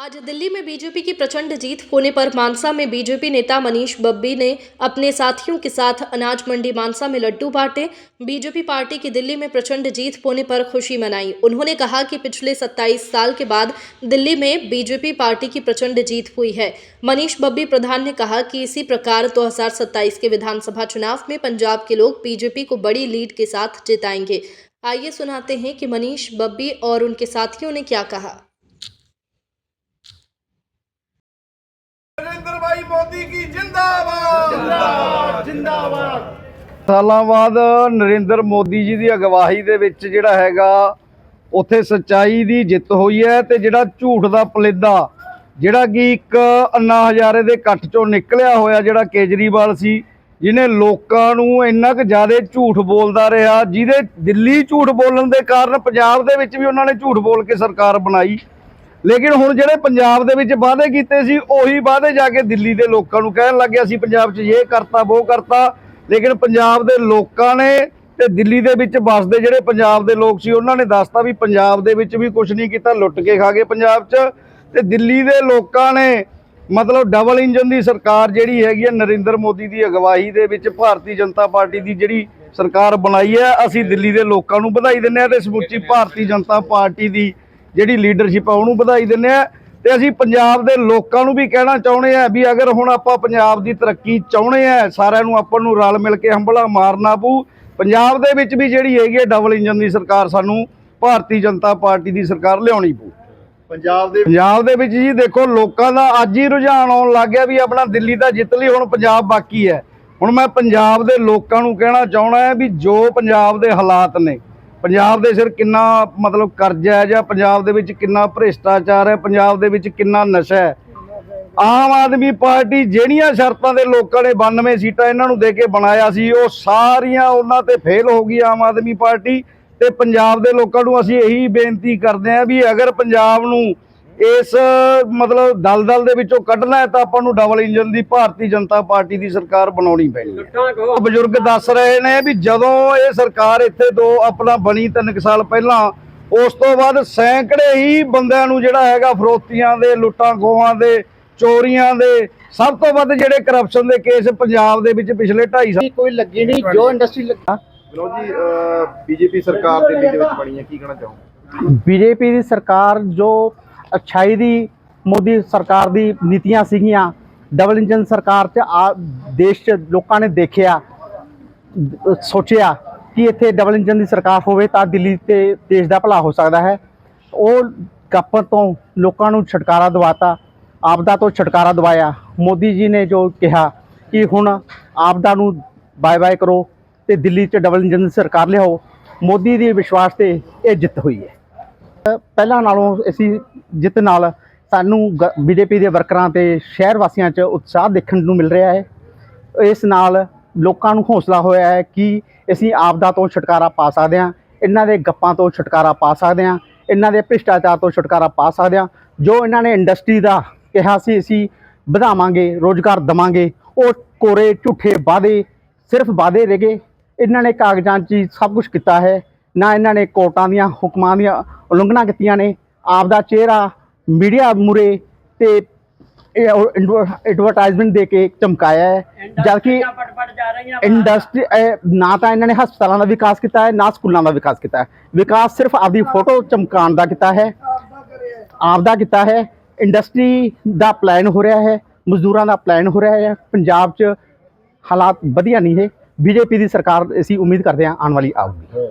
आज दिल्ली में बीजेपी की प्रचंड जीत होने पर मानसा में बीजेपी नेता मनीष बब्बी ने अपने साथियों के साथ अनाज मंडी मानसा में लड्डू बांटे। बीजेपी पार्टी की दिल्ली में प्रचंड जीत होने पर खुशी मनाई। उन्होंने कहा कि पिछले 27 साल के बाद दिल्ली में बीजेपी पार्टी की प्रचंड जीत हुई है। मनीष बब्बी प्रधान ने कहा कि इसी प्रकार 2027 के विधानसभा चुनाव में पंजाब के लोग बीजेपी को बड़ी लीड के साथ जिताएँगे। आइए सुनाते हैं कि मनीष बब्बी और उनके साथियों ने क्या कहा। ਕਰਵਾਈ ਮੋਦੀ ਕੀ ਜਿੰਦਾਬਾਦ। ਜਿੰਦਾਬਾਦ ਜਿੰਦਾਬਾਦ। ਸਾਲਾਂ ਨਰਿੰਦਰ ਮੋਦੀ ਜੀ ਦੀ ਅਗਵਾਈ ਦੇ ਵਿੱਚ ਜਿਹੜਾ ਹੈਗਾ ਉੱਥੇ ਸਚਾਈ ਦੀ ਜਿੱਤ ਹੋਈ ਹੈ ਤੇ ਜਿਹੜਾ ਝੂਠ ਦਾ ਪਲੇਦਾ ਜਿਹੜਾ ਕਿ ਇੱਕ ਅੰਨਾ ਹਜ਼ਾਰੇ ਦੇ ਕੱਟ ਚੋਂ ਨਿਕਲਿਆ ਹੋਇਆ ਜਿਹੜਾ ਕੇਜਰੀਵਾਲ ਸੀ ਜਿਹਨੇ ਲੋਕਾਂ ਨੂੰ ਇੰਨਾ ਕੁ ਜ਼ਿਆਦਾ ਝੂਠ ਬੋਲਦਾ ਰਿਹਾ ਜਿਹਦੇ ਦਿੱਲੀ ਝੂਠ ਬੋਲਣ ਦੇ ਕਾਰਨ ਪੰਜਾਬ ਦੇ ਵਿੱਚ ਵੀ ਉਹਨਾਂ ਨੇ ਝੂਠ ਬੋਲ ਕੇ ਸਰਕਾਰ ਬਣਾਈ। ਲੇਕਿਨ ਹੁਣ ਜਿਹੜੇ ਪੰਜਾਬ ਦੇ ਵਿੱਚ ਵਾਅਦੇ ਕੀਤੇ ਸੀ, ਉਹੀ ਵਾਅਦੇ ਜਾ ਕੇ ਦਿੱਲੀ ਦੇ ਲੋਕਾਂ ਨੂੰ ਕਹਿਣ ਲੱਗੇ ਅਸੀਂ ਪੰਜਾਬ 'ਚ ਇਹ ਕਰਤਾ, ਉਹ ਕਰਤਾ। ਲੇਕਿਨ ਪੰਜਾਬ ਦੇ ਲੋਕਾਂ ਨੇ ਤੇ ਦਿੱਲੀ ਦੇ ਵਿੱਚ ਵੱਸਦੇ ਜਿਹੜੇ ਪੰਜਾਬ ਦੇ ਲੋਕ ਸੀ, ਉਹਨਾਂ ਨੇ ਦੱਸਤਾ ਵੀ ਪੰਜਾਬ ਦੇ ਵਿੱਚ ਵੀ ਕੁਝ ਨਹੀਂ ਕੀਤਾ, ਲੁੱਟ ਕੇ ਖਾ ਗਏ ਪੰਜਾਬ 'ਚ। ਤੇ ਦਿੱਲੀ ਦੇ ਲੋਕਾਂ ਨੇ ਮਤਲਬ ਡਬਲ ਇੰਜਨ ਦੀ ਸਰਕਾਰ ਜਿਹੜੀ ਹੈਗੀ ਹੈ ਨਰਿੰਦਰ ਮੋਦੀ ਦੀ ਅਗਵਾਈ ਦੇ ਵਿੱਚ ਭਾਰਤੀ ਜਨਤਾ ਪਾਰਟੀ ਦੀ ਜਿਹੜੀ ਸਰਕਾਰ ਬਣਾਈ ਹੈ, ਅਸੀਂ ਦਿੱਲੀ ਦੇ ਲੋਕਾਂ ਨੂੰ ਵਧਾਈ ਦਿੰਦੇ ਹਾਂ ਤੇ ਸਮੁੱਚੀ ਭਾਰਤੀ ਜਨਤਾ ਪਾਰਟੀ ਦੀ ਜਿਹੜੀ ਲੀਡਰਸ਼ਿਪ ਆ ਉਹਨੂੰ ਵਧਾਈ ਦਿੰਦੇ ਆ। ਤੇ ਅਸੀਂ ਪੰਜਾਬ ਦੇ ਲੋਕਾਂ ਨੂੰ ਵੀ ਕਹਿਣਾ ਚਾਹੁੰਦੇ ਆ ਵੀ ਅਗਰ ਹੁਣ ਆਪਾਂ ਪੰਜਾਬ ਦੀ ਤਰੱਕੀ ਚਾਹੁੰਦੇ ਆ ਸਾਰਿਆਂ ਨੂੰ ਆਪਾਂ ਨੂੰ ਰਲ ਮਿਲ ਕੇ ਹੰਬਲਾ ਮਾਰਨਾ ਪਊ। ਪੰਜਾਬ ਦੇ ਵਿੱਚ ਵੀ ਜਿਹੜੀ ਹੈਗੀ ਹੈ ਡਬਲ ਇੰਜਨ ਦੀ ਸਰਕਾਰ ਸਾਨੂੰ ਭਾਰਤੀ ਜਨਤਾ ਪਾਰਟੀ ਦੀ ਸਰਕਾਰ ਲਿਆਉਣੀ ਪਊ। ਪੰਜਾਬ ਦੇ ਪੰਜਾਬ ਦੇ ਵਿੱਚ ਜੀ ਦੇਖੋ ਲੋਕਾਂ ਦਾ ਅੱਜ ਹੀ ਰੁਝਾਨ ਆਉਣ ਲੱਗ ਗਿਆ ਵੀ ਆਪਣਾ ਦਿੱਲੀ ਦਾ ਜਿੱਤ ਲਈ ਹੁਣ ਪੰਜਾਬ ਬਾਕੀ ਹੈ। ਹੁਣ ਮੈਂ ਪੰਜਾਬ ਦੇ ਲੋਕਾਂ ਨੂੰ ਕਹਿਣਾ ਚਾਹਣਾ ਹੈ ਵੀ ਜੋ ਪੰਜਾਬ ਦੇ ਹਾਲਾਤ ਨੇ ਪੰਜਾਬ ਦੇ ਸਿਰ ਕਿੰਨਾ ਮਤਲਬ ਕਰਜ਼ਾ ਹੈ ਜਾਂ ਪੰਜਾਬ ਦੇ ਵਿੱਚ ਕਿੰਨਾ ਭ੍ਰਿਸ਼ਟਾਚਾਰ ਹੈ, ਪੰਜਾਬ ਦੇ ਵਿੱਚ ਕਿੰਨਾ ਨਸ਼ਾ ਹੈ? ਆਮ ਆਦਮੀ ਪਾਰਟੀ ਜਿਹੜੀਆਂ ਸ਼ਰਤਾਂ ਦੇ ਲੋਕਾਂ ਨੇ 92 ਸੀਟਾਂ ਇਹਨਾਂ ਨੂੰ ਦੇ ਕੇ ਬਣਾਇਆ ਸੀ, ਉਹ ਸਾਰੀਆਂ ਉਹਨਾਂ ਤੇ ਫੇਲ ਹੋ ਗਈ ਆਮ ਆਦਮੀ ਪਾਰਟੀ ਤੇ ਪੰਜਾਬ ਦੇ ਲੋਕਾਂ ਨੂੰ ਅਸੀਂ ਇਹੀ ਬੇਨਤੀ ਕਰਦੇ ਹਾਂ ਵੀ ਅਗਰ ਪੰਜਾਬ ਨੂੰ ਇਸ ਮਤਲਬ ਦਲਦਲ ਦੇ ਵਿੱਚੋਂ ਕੱਢਣਾ ਹੈ ਤਾਂ ਆਪਾਂ ਨੂੰ ਡਬਲ ਇੰਜਨ ਦੀ ਭਾਰਤੀ ਜਨਤਾ ਪਾਰਟੀ ਦੀ ਸਰਕਾਰ ਬਣਾਉਣੀ ਪੈਣੀ ਹੈ। ਬਜ਼ੁਰਗ ਦੱਸ ਰਹੇ ਨੇ ਵੀ ਜਦੋਂ ਇਹ ਸਰਕਾਰ ਇੱਥੇ ਦੋ ਆਪਣਾ ਬਣੀ ਤਿੰਨ ਕੁ ਸਾਲ ਪਹਿਲਾਂ ਉਸ ਤੋਂ ਬਾਅਦ ਸੈਂਕੜੇ ਹੀ ਬੰਦਿਆਂ ਨੂੰ ਜਿਹੜਾ ਹੈਗਾ ਫਰੋਤੀਆਂ ਦੇ ਲੁੱਟਾਂ ਖੋਹਾਂ ਦੇ ਚੋਰੀਆਂ ਦੇ ਸਭ ਤੋਂ ਵੱਧ ਜਿਹੜੇ ਕਰਪਸ਼ਨ ਦੇ ਕੇਸ ਪੰਜਾਬ ਦੇ ਵਿੱਚ ਪਿਛਲੇ 2.5 ਸਾਲ ਕੋਈ ਲੱਗੀ ਨਹੀਂ ਜੋ ਇੰਡਸਟਰੀ ਲੱਗਾ। ਵਿਨੋਦ ਜੀ ਬੀਜੇਪੀ ਸਰਕਾਰ ਦਿੱਲੀ ਦੇ ਵਿੱਚ ਬਣੀ ਹੈ ਕੀ ਕਹਿਣਾ ਚਾਹੋਗੇ? ਬੀਜੇਪੀ ਦੀ ਸਰਕਾਰ ਜੋ ਅੱਛਾਈ ਦੀ, ਮੋਦੀ ਸਰਕਾਰ ਦੀ ਨੀਤੀਆਂ ਸੀਗੀਆਂ। ਡਬਲ ਇੰਜਨ ਸਰਕਾਰ ਚ ਆ, ਦੇਸ਼ ਚ ਲੋਕਾਂ ਨੇ ਦੇਖਿਆ, ਸੋਚਿਆ ਕਿ ਇੱਥੇ ਡਬਲ ਇੰਜਨ ਦੀ ਸਰਕਾਰ ਹੋਵੇ ਤਾਂ ਦਿੱਲੀ ਤੇ ਦੇਸ਼ ਦਾ ਭਲਾ ਹੋ ਸਕਦਾ ਹੈ। ਉਹ ਗੱਪ ਤੋਂ ਲੋਕਾਂ ਨੂੰ ਛੁਟਕਾਰਾ ਦਿਵਾਤਾ, ਆਪਦਾ ਤੋਂ ਛੁਟਕਾਰਾ ਦਿਵਾਇਆ। ਮੋਦੀ ਜੀ ਨੇ ਜੋ ਕਿਹਾ ਕਿ ਹੁਣ ਆਪਦਾ ਨੂੰ ਬਾਏ ਬਾਏ ਕਰੋ ਤੇ ਦਿੱਲੀ 'ਚ ਡਬਲ ਇੰਜਨ ਦੀ ਸਰਕਾਰ ਲਿਆਓ। ਮੋਦੀ ਦੀ ਵਿਸ਼ਵਾਸ ਤੇ ਇਹ ਜਿੱਤ ਹੋਈ ਹੈ। ਪਹਿਲਾਂ ਨਾਲੋਂ ਅਸੀਂ ਜਿੱਤ ਨਾਲ ਸਾਨੂੰ ਬੀਜੇਪੀ ਦੇ ਵਰਕਰਾਂ ਤੇ ਸ਼ਹਿਰ ਵਾਸੀਆਂ 'ਚ ਉਤਸ਼ਾਹ ਦੇਖਣ ਨੂੰ ਮਿਲ ਰਿਹਾ ਹੈ। ਇਸ ਨਾਲ ਲੋਕਾਂ ਨੂੰ ਹੌਸਲਾ ਹੋਇਆ ਹੈ ਕਿ ਅਸੀਂ ਆਪਦਾ ਤੋਂ ਛੁਟਕਾਰਾ ਪਾ ਸਕਦੇ ਹਾਂ, ਇਹਨਾਂ ਦੇ ਗੱਪਾਂ ਤੋਂ ਛੁਟਕਾਰਾ ਪਾ ਸਕਦੇ ਹਾਂ, ਇਹਨਾਂ ਦੇ ਭ੍ਰਿਸ਼ਟਾਚਾਰ ਤੋਂ ਛੁਟਕਾਰਾ ਪਾ ਸਕਦੇ ਹਾਂ। ਜੋ ਇਹਨਾਂ ਨੇ ਇੰਡਸਟਰੀ ਦਾ ਕਿਹਾ ਸੀ, ਅਸੀਂ ਵਧਾਵਾਂਗੇ, ਰੋਜ਼ਗਾਰ ਦਵਾਂਗੇ, ਉਹ ਕੋਰੇ ਝੂਠੇ ਵਾਅਦੇ ਸਿਰਫ ਵਾਅਦੇ ਰਹਿ ਗਏ। ਇਹਨਾਂ ਨੇ ਕਾਗਜ਼ਾਂ 'ਚ ਹੀ ਸਭ ਕੁਝ ਕੀਤਾ ਹੈ। ਨਾ ਇਹਨਾਂ ਨੇ ਕੋਰਟਾਂ ਦੀਆਂ ਹੁਕਮਾਂ ਦੀਆਂ ਉਲੰਘਣਾ ਕੀਤੀਆਂ ਨੇ। ਆਪ ਦਾ ਚਿਹਰਾ ਮੀਡੀਆ ਮੁਰੇ ਤੇ ਐਡਵਰਟਾਈਜ਼ਮੈਂਟ ਦੇ ਕੇ ਚਮਕਾਇਆ ਹੈ। ਜਦਕਿ ਇੰਡਸਟਰੀ ਨਾ ਤਾਂ ਇਹਨਾਂ ਨੇ ਹਸਪਤਾਲਾਂ ਦਾ ਵਿਕਾਸ ਕੀਤਾ ਹੈ ਨਾ ਸਕੂਲਾਂ ਦਾ ਵਿਕਾਸ ਕੀਤਾ ਹੈ। ਵਿਕਾਸ ਸਿਰਫ ਆਪਦੀ ਫੋਟੋ ਚਮਕਾਉਣ ਦਾ ਕੀਤਾ ਹੈ। ਆਪ ਦਾ ਕੀਤਾ ਹੈ। ਇੰਡਸਟਰੀ ਦਾ ਪਲਾਨ ਹੋ ਰਿਹਾ ਹੈ ਮਜ਼ਦੂਰਾਂ ਦਾ ਪਲਾਨ ਹੋ ਰਿਹਾ ਹੈ। ਪੰਜਾਬ 'ਚ ਹਾਲਾਤ ਵਧੀਆ ਨਹੀਂ ਹੈ। ਬੀਜੇਪੀ ਦੀ ਸਰਕਾਰ ਅਸੀਂ ਉਮੀਦ ਕਰਦੇ ਹਾਂ ਆਉਣ ਵਾਲੀ ਆਊਗੀ।